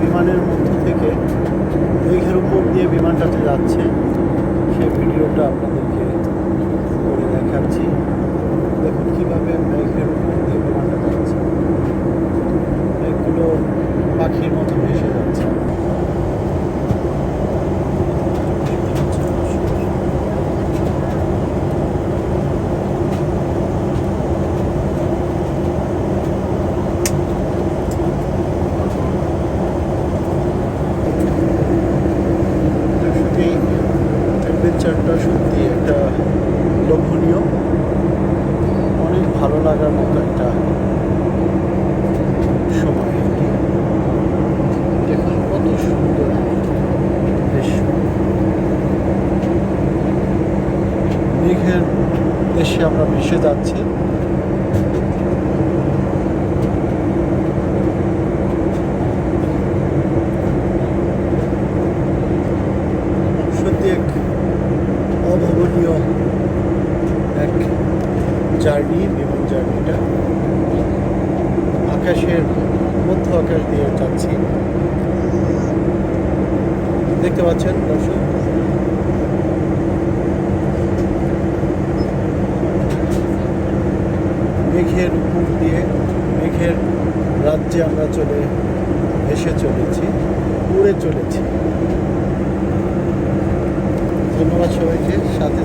বিমানের মধ্য থেকে মেঘের উপর দিয়ে বিমানটাতে যাচ্ছে। সেই ভিডিওটা আপনাদেরকে করে দেখাচ্ছি। দেখুন কীভাবে মেঘের উপর দিয়ে বিমানটা যাচ্ছে। মেঘগুলো পাখির মতো ভেসে যাচ্ছে সত্যি অ্যাডভেঞ্চারটা সত্যি একটা লক্ষণীয় অনেক ভালো লাগার মতো একটা সময় দেখুন, কত সুন্দর দৃশ্য। মেঘের দেশে আমরা ভেসে যাচ্ছি। সত্যি এক এক জার্নি বিমান জার্নিটা আকাশের মধ্য আকাশ দিয়ে যাচ্ছি। দেখতে পাচ্ছেন, দর্শক। মেঘের উপর দিয়ে, মেঘের রাজ্যে আমরা চলে ভেসে চলেছি, উড়ে চলেছি। ধন্যবাদ সবাইকে, সাথে